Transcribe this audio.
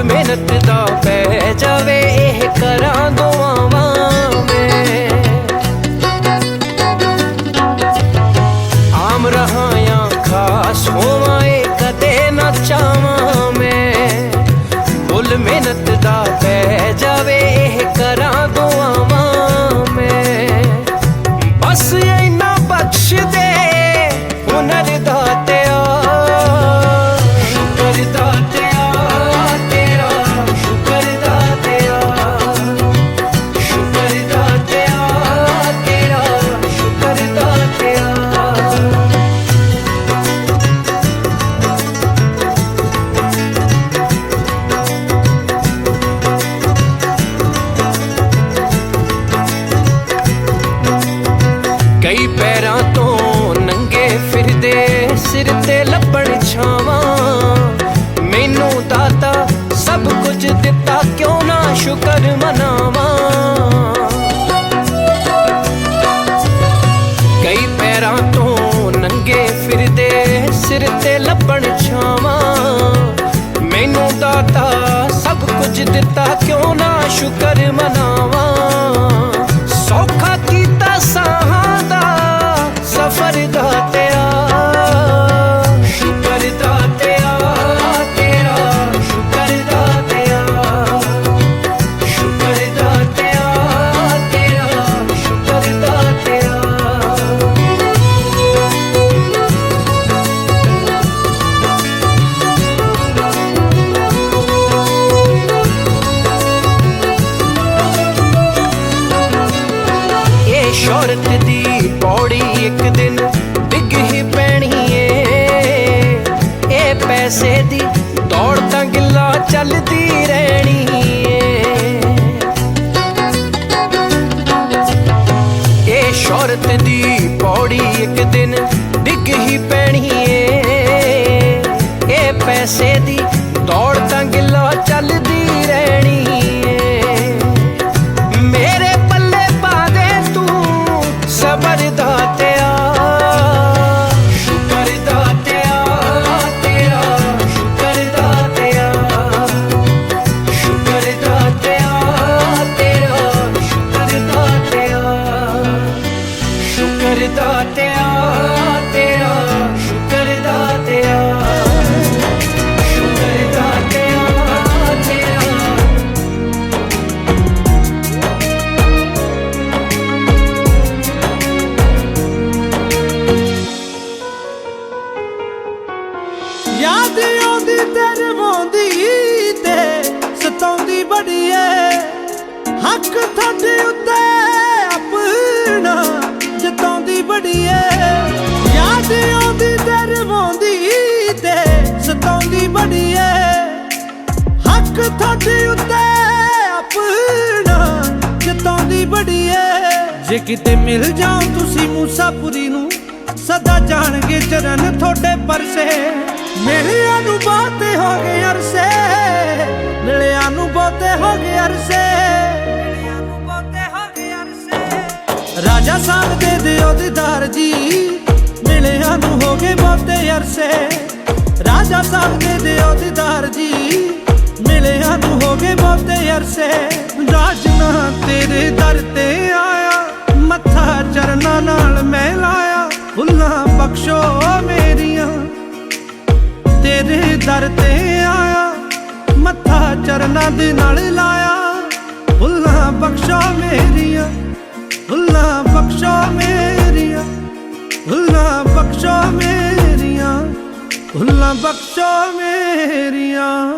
ਮੁੱਲ ਮਿਹਨਤ ਦਾ ਪੈ ਜਾਵੇ ਇਹ ਕਰਾਂ ਦੁਆਵਾਂ ਮੈਂ। ਆਮ ਰਹਾਇਆ ਖਾਸ ਹੋਵਾਂ ਮੈਨੂੰ ਦਾਤਾ, ਸਭ ਕੁਝ ਦਿੱਤਾ, ਕਿਉਂ ਨਾ ਸ਼ੁਕਰ ਮਨਾਵਾਂ? ਕਈ ਪੈਰਾਂ ਤੋਂ ਨੰਗੇ ਫਿਰਦੇ ਸਿਰ ਤੇ ਲੱਭਣ ਛਾਵਾਂ। ਮੈਨੂੰ ਦਾਤਾ, ਸਭ ਕੁਝ ਦਿੱਤਾ, ਕਿਉਂ ਨਾ ਸ਼ੁਕਰ ਮਨਾਵਾਂ? ਇਹ ਸ਼ੌਹਰਤ ਦੀ ਪੌੜੀ ਇੱਕ ਦਿਨ ਡਿੱਗ ਹੀ ਪੈਣੀ ਏ ਇਹ ਪੈਸੇ ਦੀ ਦੌੜ ਤਾਂ ਗਿੱਲਾ ਚੱਲਦੀ ਰਹਿਣੀ ਏ ਇਹ ਸ਼ੌਹਰਤ ਦੀ ਪੌੜੀ ਇੱਕ ਦਿਨ ਡਿੱਗ ਹੀ ਪੈਣੀ ਏ ਇਹ ਪੈਸੇ ਹੱਕ ਉੱਤੇ ਆਪਣਾ ਜਤਾਉਂਦੀ ਬੜੀ ਜੇ ਕਿਤੇ ਮਿਲ ਜਾਓ ਤੁਸੀਂ ਮੂਸਾਪੁਰੀ ਨੂੰ, ਸਦਾ ਜਾਣਗੇ ਚਰਨ ਤੁਹਾਡੇ ਪਰਸੇ। ਮਿਲਿਆ ਨੂੰ ਬਾਤੇ ਹੋ ਗਏ ਅਰਸੇ, ਮਿਲਿਆ ਨੂੰ ਬਹੁਤੇ ਹੋ ਗਏ ਅਰਸੇ। ਮਿਲਿਆ ਨੂੰ ਬਹੁਤੇ ਹੋ ਗਏ ਅਰਸੇ। ਰਾਜਾ ਸਾਹਿਬ ਦੇ ਦਿਓ ਦੀਦਾਰ ਜੀ, ਮਿਲਿਆ ਨੂੰ ਹੋ ਗਏ ਬਹੁਤੇ ਅਰਸੇ। ਰਾਜਾ ਸਾਹਿਬ ਦੇ ਦਿਓ ਦੀਦਾਰ ਜੀ ਮਿਲਿਆ ਨੂੰ ਹੋ ਗਏ ਬਹੁਤੇ ਅਰਸੇ। ਰਾਜਨਾ ਤੇਰੇ ਦਰ ਤੇ ਆਇਆ। ਮੱਥਾ ਚਰਨਾਂ ਨਾਲ ਮੈਂ ਲਾਇਆ। ਫੁੱਲਾਂ ਬਖਸ਼ੋ ਮੇਰੀਆਂ। ਤੇਰੇ ਦਰ ਤੇ ਆਇਆ। ਮੱਥਾ ਚਰਨਾਂ ਦੇ ਨਾਲ ਲਾਇਆ। ਫੁੱਲਾਂ ਬਖਸ਼ੋ ਮੇਰੀਆਂ। ਫੁੱਲਾਂ ਬਖਸ਼ੋ ਮੇਰੀਆਂ। ਫੁੱਲਾਂ ਬਖਸ਼ੋ ਮੇਰੀਆਂ। ਫੁੱਲਾਂ ਬਖਸ਼ੋ ਮੇਰੀਆਂ।